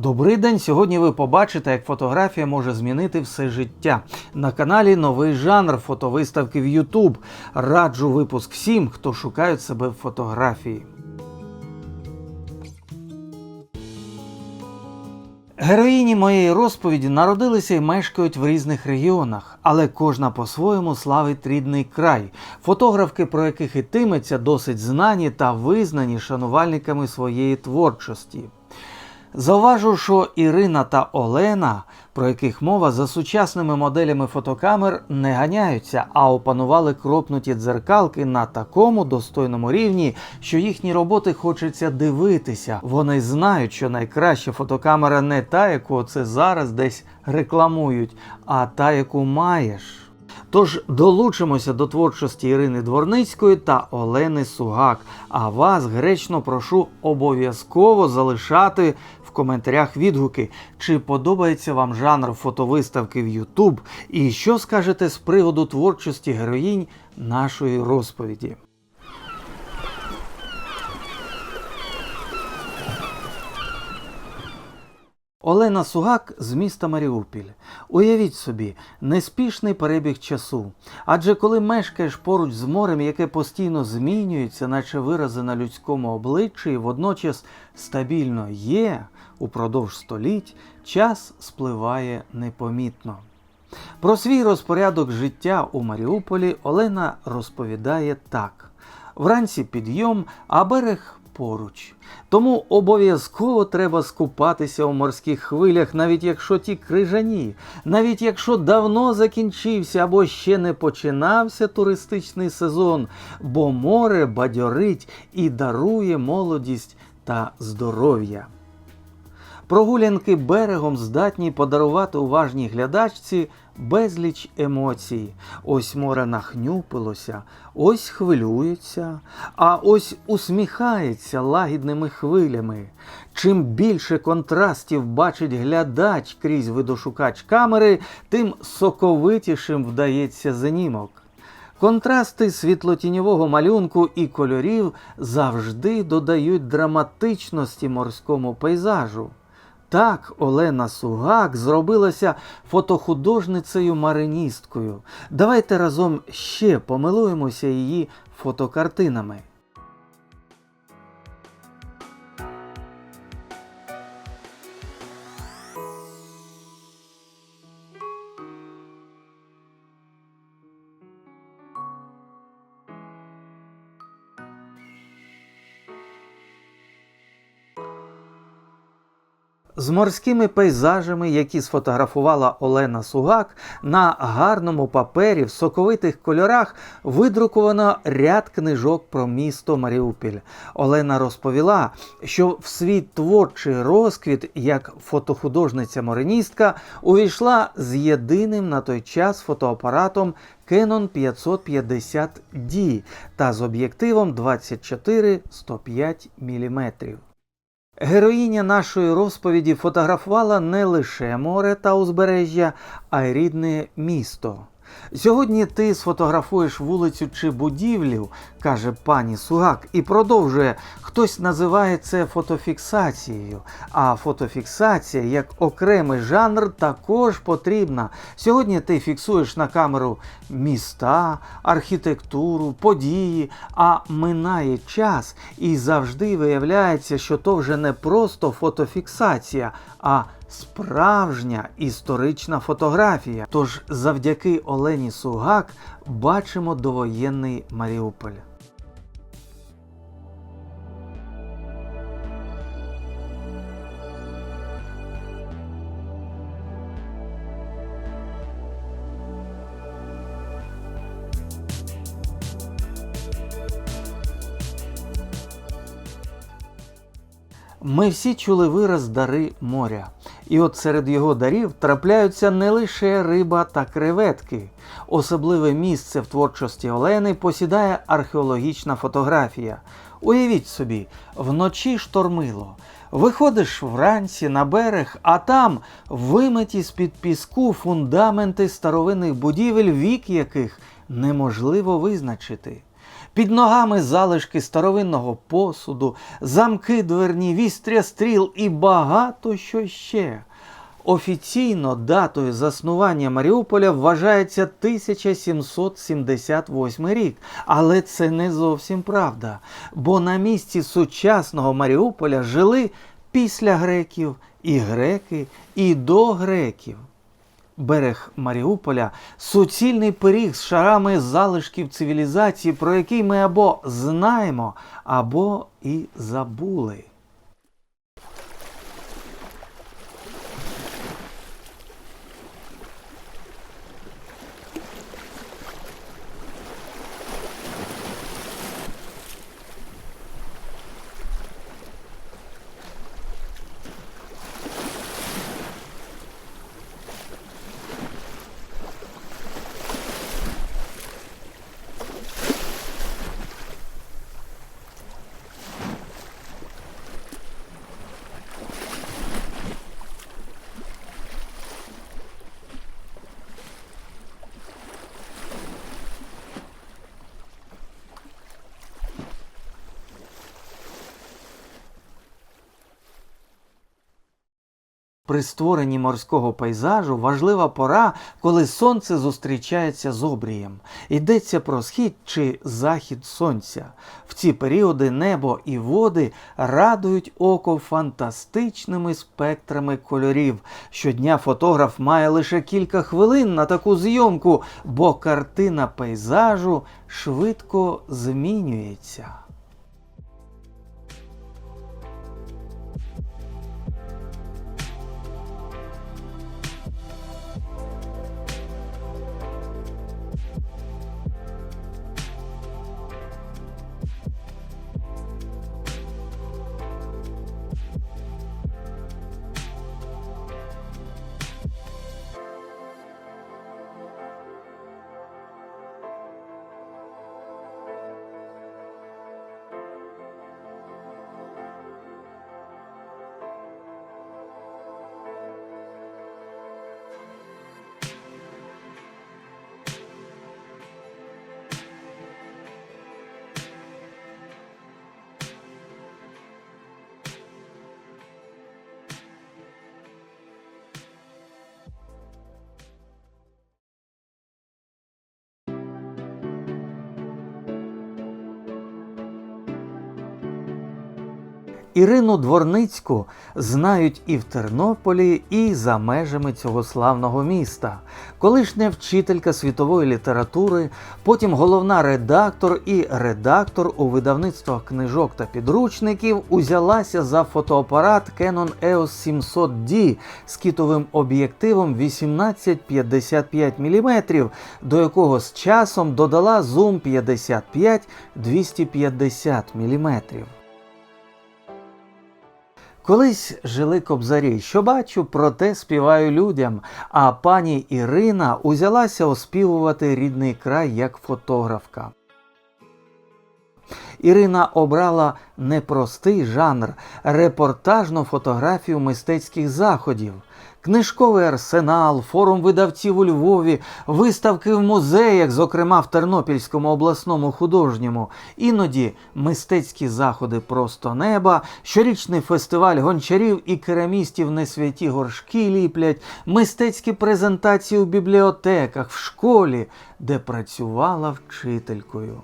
Добрий день! Сьогодні ви побачите, як фотографія може змінити все життя. На каналі новий жанр фотовиставки в YouTube. Раджу випуск всім, хто шукає себе в фотографії. Героїні моєї розповіді народилися і мешкають в різних регіонах, але кожна по-своєму славить рідний край, фотографки, про яких ітиметься, досить знані та визнані шанувальниками своєї творчості. Зауважу, що Ірина та Олена, про яких мова за сучасними моделями фотокамер не ганяються, а опанували кропнуті дзеркалки на такому достойному рівні, що їхні роботи хочеться дивитися. Вони знають, що найкраща фотокамера не та, яку це зараз десь рекламують, а та, яку маєш. Тож долучимося до творчості Ірини Дворницької та Олени Сугак. А вас гречно прошу обов'язково залишати в коментарях відгуки, чи подобається вам жанр фотовиставки в YouTube, і що скажете з приводу творчості героїнь нашої розповіді. Олена Сугак з міста Маріупіль. Уявіть собі, неспішний перебіг часу. Адже коли мешкаєш поруч з морем, яке постійно змінюється, наче вирази на людському обличчі, і водночас стабільно є упродовж століть, час спливає непомітно. Про свій розпорядок життя у Маріуполі Олена розповідає так: вранці підйом, а берег поруч. Тому обов'язково треба скупатися у морських хвилях, навіть якщо ті крижані, навіть якщо давно закінчився або ще не починався туристичний сезон, бо море бадьорить і дарує молодість та здоров'я. Прогулянки берегом здатні подарувати уважній глядачці безліч емоцій. Ось море нахнюпилося, ось хвилюється, а ось усміхається лагідними хвилями. Чим більше контрастів бачить глядач крізь видошукач камери, тим соковитішим вдається знімок. Контрасти світлотіньового малюнку і кольорів завжди додають драматичності морському пейзажу. Так Олена Сугак зробилася фотохудожницею-мариністкою. Давайте разом ще помилуємося її фотокартинами. З морськими пейзажами, які сфотографувала Олена Сугак, на гарному папері в соковитих кольорах видруковано ряд книжок про місто Маріупіль. Олена розповіла, що в свій творчий розквіт як фотохудожниця-мориністка увійшла з єдиним на той час фотоапаратом Canon 550D та з об'єктивом 24-105 мм. Героїня нашої розповіді фотографувала не лише море та узбережжя, а й рідне місто. Сьогодні ти сфотографуєш вулицю чи будівлю, каже пані Сугак, і продовжує. Хтось називає це фотофіксацією. А фотофіксація як окремий жанр також потрібна. Сьогодні ти фіксуєш на камеру міста, архітектуру, події, а минає час і завжди виявляється, що то вже не просто фотофіксація, а справжня історична фотографія. Тож завдяки Олені Сугак бачимо довоєнний Маріуполь. Ми всі чули вираз дари моря. І от серед його дарів трапляються не лише риба та креветки. Особливе місце в творчості Олени посідає археологічна фотографія. Уявіть собі, вночі штормило. Виходиш вранці на берег, а там вимиті з-під піску фундаменти старовинних будівель, вік яких неможливо визначити. Під ногами залишки старовинного посуду, замки дверні, вістря стріл і багато що ще. Офіційно датою заснування Маріуполя вважається 1778 рік, але це не зовсім правда, бо на місці сучасного Маріуполя жили після греків і греки, і до греків. Берег Маріуполя суцільний пиріг з шарами залишків цивілізації, про який ми або знаємо, або і забули. При створенні морського пейзажу важлива пора, коли сонце зустрічається з обрієм. Йдеться про схід чи захід сонця. В ці періоди небо і води радують око фантастичними спектрами кольорів. Щодня фотограф має лише кілька хвилин на таку зйомку, бо картина пейзажу швидко змінюється. Ірину Дворницьку знають і в Тернополі, і за межами цього славного міста. Колишня вчителька світової літератури, потім головна редактор і редактор у видавництвах книжок та підручників узялася за фотоапарат Canon EOS 700D з кітовим об'єктивом 1855 мм, до якого з часом додала зум 55-250 мм. Колись жили кобзарі, що бачу, проте співаю людям. А пані Ірина узялася оспівувати рідний край як фотографка. Ірина обрала непростий жанр репортажну фотографію мистецьких заходів. Книжковий арсенал, форум видавців у Львові, виставки в музеях, зокрема в Тернопільському обласному художньому, іноді мистецькі заходи просто неба, щорічний фестиваль гончарів і керамістів не святі горшки ліплять, мистецькі презентації у бібліотеках, в школі, де працювала вчителькою.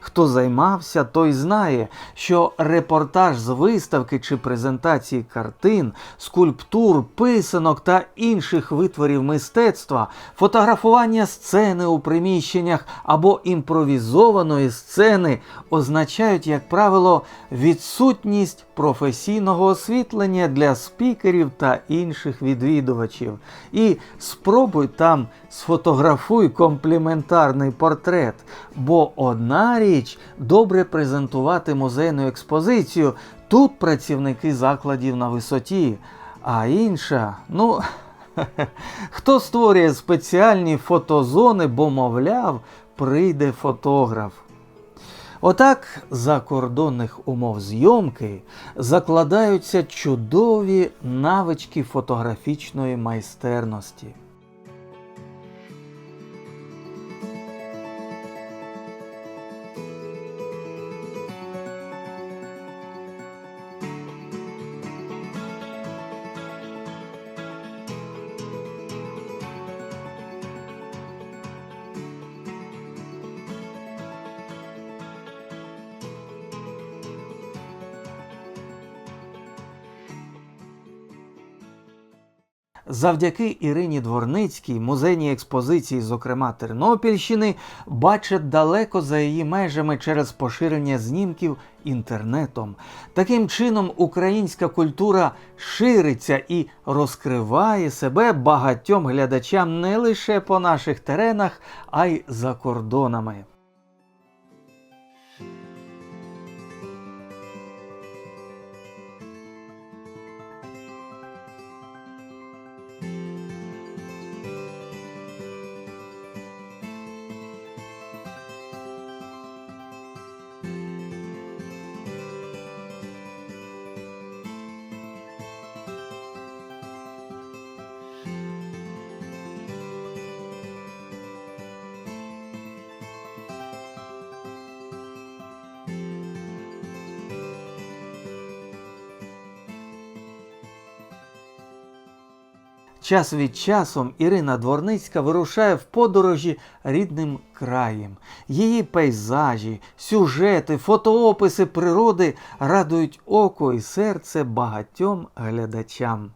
Хто займався, той знає, що репортаж з виставки чи презентації картин, скульптур, писанок та інших витворів мистецтва, фотографування сцени у приміщеннях або імпровізованої сцени означають, як правило, відсутність професійного освітлення для спікерів та інших відвідувачів. І спробуй там сфотографуй компліментарний портрет, бо одна річ добре презентувати музейну експозицію. Тут працівники закладів на висоті, а інша, ну. Хто створює спеціальні фотозони, бо, мовляв, прийде фотограф. Отак за кордонних умов зйомки закладаються чудові навички фотографічної майстерності. Завдяки Ірині Дворницькій музейні експозиції, зокрема Тернопільщини, бачать далеко за її межами через поширення знімків інтернетом. Таким чином, українська культура шириться і розкриває себе багатьом глядачам не лише по наших теренах, а й за кордонами. Час від часом Ірина Дворницька вирушає в подорожі рідним краєм. Її пейзажі, сюжети, фотоописи природи радують око і серце багатьом глядачам.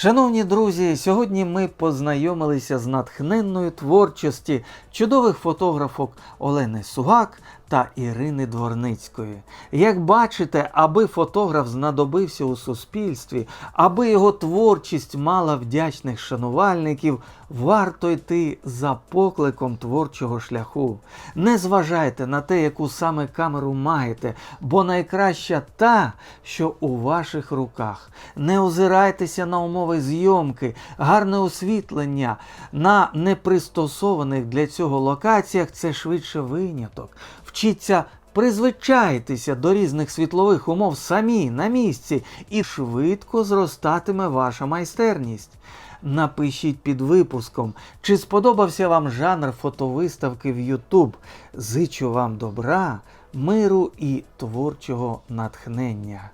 Шановні друзі, сьогодні ми познайомилися з натхненною творчості чудових фотографок Олени Сугак та Ірини Дворницької. Як бачите, аби фотограф знадобився у суспільстві, аби його творчість мала вдячних шанувальників, варто йти за покликом творчого шляху. Не зважайте на те, яку саме камеру маєте, бо найкраща та, що у ваших руках. Не озирайтеся на умови зйомки, гарне освітлення на непристосованих для цього локаціях це швидше виняток. Вчіться призвичайтеся до різних світлових умов самі на місці, і швидко зростатиме ваша майстерність. Напишіть під випуском, чи сподобався вам жанр фотовиставки в YouTube. Зичу вам добра, миру і творчого натхнення.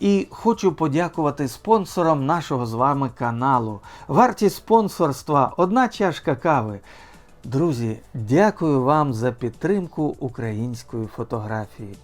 І хочу подякувати спонсорам нашого з вами каналу. Вартість спонсорства одна чашка кави. Друзі, дякую вам за підтримку української фотографії.